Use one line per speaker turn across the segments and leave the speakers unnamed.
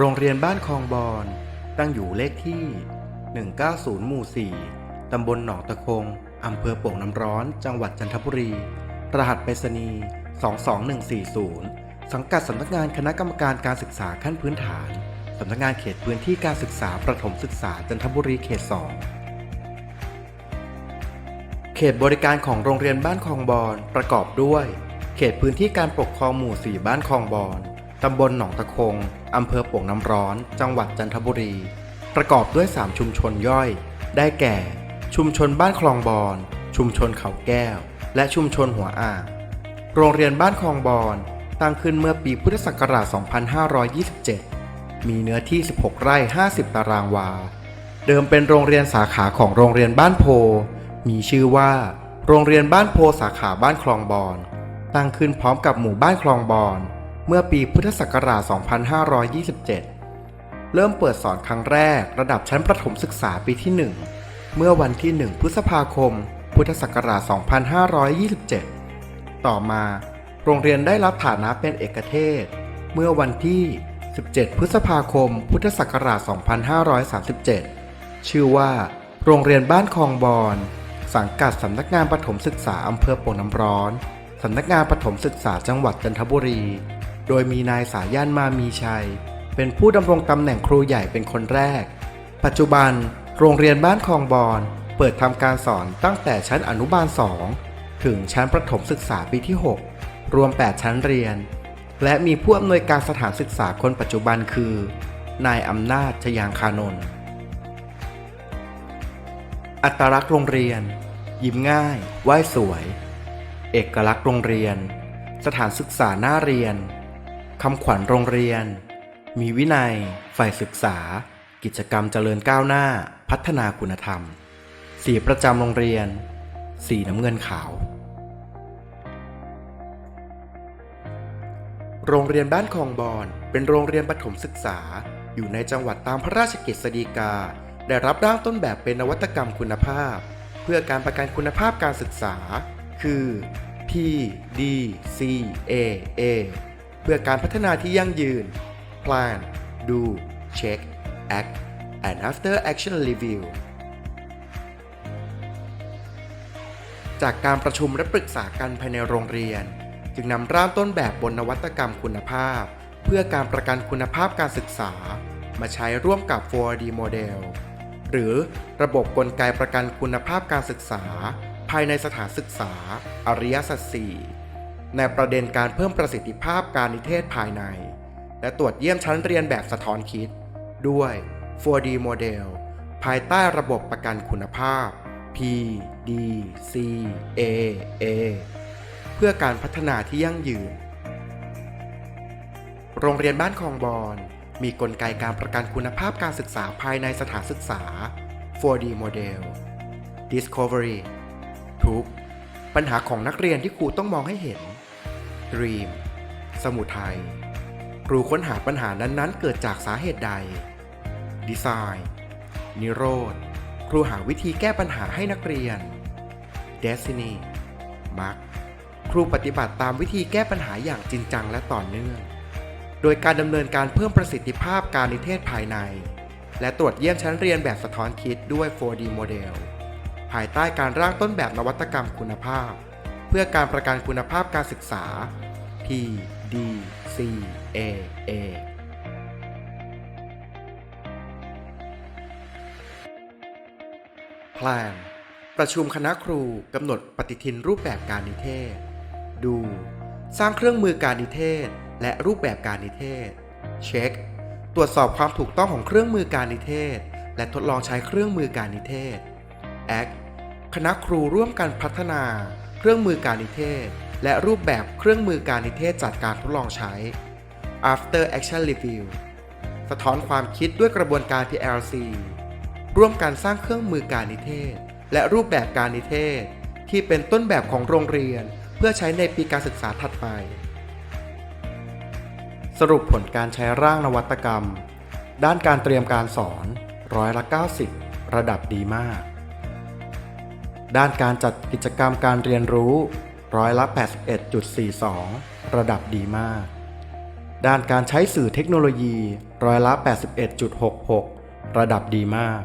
โรงเรียนบ้านคลองบอน ตั้งอยู่เลขที่ 190 หมู่ 4 ตำบลหนองตะคง อำเภอโป่งน้ำร้อน จังหวัดจันทบุรี รหัสไปรษณีย์ 22140 สังกัดสำนักงานคณะกรรมการการศึกษาขั้นพื้นฐาน สำนักงานเขตพื้นที่การศึกษาประถมศึกษาจันทบุรีเขต 2 เขตบริการของโรงเรียนบ้านคลองบอนประกอบด้วย เขตพื้นที่การปกครองหมู่ 4 บ้านคลองบอน ตำบลหนองตะคง อำเภอโป่งน้ำร้อน จังหวัดจันทบุรี ประกอบด้วย 3 ชุมชนย่อย ได้แก่ ชุมชนบ้านคลองบอน ชุมชนเขาแก้ว และชุมชนหัวอ่าง โรงเรียนบ้านคลองบอนตั้งขึ้นเมื่อปีพุทธศักราช 2527 มีเนื้อที่ 16 ไร่ 50 ตารางวา เดิมเป็นโรงเรียนสาขาของโรงเรียนบ้านโพ มีชื่อว่า โรงเรียนบ้านโพสาขาบ้านคลองบอน ตั้งขึ้นพร้อมกับหมู่บ้านคลองบอน เมื่อปีพุทธศักราช 2527 เริ่มเปิดสอนครั้งแรกระดับชั้นประถมศึกษาปีที่ 1 เมื่อวันที่ 1 พฤษภาคม พุทธศักราช 2527 ต่อมา โรงเรียนได้รับฐานะเป็นเอกเทศ เมื่อวันที่ 17 พฤษภาคม พุทธศักราช 2537 ชื่อว่า โรงเรียนบ้านคลองบอน สังกัดสำนักงานประถมศึกษาอำเภอโป่งน้ำร้อนสำนักงานประถมศึกษาจังหวัดจันทบุรี โดยมีนายสายันมามีชัย เป็นผู้ดำรงตำแหน่งครูใหญ่เป็นคนแรก ปัจจุบัน โรงเรียนบ้านคลองบอนเปิดทำการสอนตั้งแต่ชั้นอนุบาล 2 ถึงชั้นประถมศึกษาปีที่ 6 รวม 8 ชั้นเรียน และมีผู้อำนวยการสถานศึกษาคนปัจจุบันคือ นายอำนาจชยางคานนท์อัตลักษณ์โรงเรียน ยิ้มง่ายไหว้สวย เอกลักษณ์โรงเรียน สถานศึกษาหน้าเรียน คำขวัญโรงเรียน มีวินัย ฝ่ายศึกษา กิจกรรมเจริญก้าวหน้า พัฒนาคุณธรรม สีประจำโรงเรียน สีน้ำเงินขาว โรงเรียนบ้านคลองบอนเป็นโรงเรียนประถมศึกษา อยู่ในจังหวัดตามพระราชกฤษฎีกา ได้รับร่างต้นแบบเป็นนวัตกรรมคุณภาพ เพื่อการประกันคุณภาพการศึกษา คือ P D C A A เพื่อการพัฒนาที่ยั่งยืน Plan Do Check Act and After Action Review จากการประชุมและปรึกษากันภายในโรงเรียน จึงนำร่างต้นแบบบนนวัตกรรมคุณภาพ เพื่อการประกันคุณภาพการศึกษา มาใช้ร่วมกับ 4D Model หรือระบบกลไกประกันคุณภาพการศึกษา ภายในสถานศึกษา อริยสัจสี่ ในประเด็นการเพิ่มประสิทธิภาพการนิเทศภายใน และตรวจเยี่ยมชั้นเรียนแบบสะท้อนคิด ด้วย 4D Model ภายใต้ระบบประกันคุณภาพ P D C A A เพื่อการพัฒนาที่ยั่งยืน โรงเรียนบ้านคลองบอนมีกลไกการประกันคุณภาพการศึกษาภายในสถานศึกษา 4D Model Discovery ทุกปัญหาของนักเรียนที่ครูต้องมองให้เห็น Dream สมุทัยครูค้นหาปัญหานั้นๆ เกิดจากสาเหตุใด Design นิโรธ ครูหาวิธีแก้ปัญหาให้นักเรียน Destiny มักครูปฏิบัติตามวิธีแก้ปัญหาอย่างจริงจังและต่อเนื่อง โดยการดำเนินการเพิ่มประสิทธิภาพการนิเทศภายใน และตรวจเยี่ยมชั้นเรียนแบบสะท้อนคิดด้วย 4D Model ภายใต้การร่างต้นแบบนวัตกรรมคุณภาพ เพื่อการประกันคุณภาพการศึกษา P D C A A Plan ประชุมคณะครูกำหนดปฏิทินรูปแบบการนิเทศ ดู สร้างเครื่องมือการนิเทศ และรูปแบบการนิเทศ เช็ค ตรวจสอบความถูกต้องของเครื่องมือการนิเทศ และทดลองใช้เครื่องมือการนิเทศ Act คณะครูร่วมกันพัฒนา เครื่องมือการนิเทศ และรูปแบบเครื่องมือการนิเทศจัดการทดลองใช้ After Action Review สะท้อนความคิดด้วยกระบวนการ PLC ร่วมกันสร้างเครื่องมือการนิเทศ และรูปแบบการนิเทศ ที่เป็นต้นแบบของโรงเรียน เพื่อใช้ในปีการศึกษาถัดไป สรุปผลการใช้ร่างนวัตกรรม ด้านการเตรียมการสอนร้อยละ 90 ระดับดีมาก ด้านการจัดกิจกรรมการเรียนรู้ร้อยละ 81.42 ระดับดีมาก ด้านการใช้สื่อเทคโนโลยีร้อยละ 81.66 ระดับดีมาก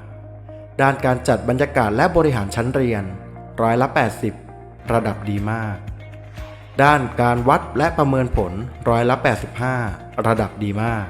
ด้านการจัดบรรยากาศและบริหารชั้นเรียนร้อยละ 80 ระดับดีมาก ด้านการวัดและประเมินผลร้อยละ 85 ระดับดีมาก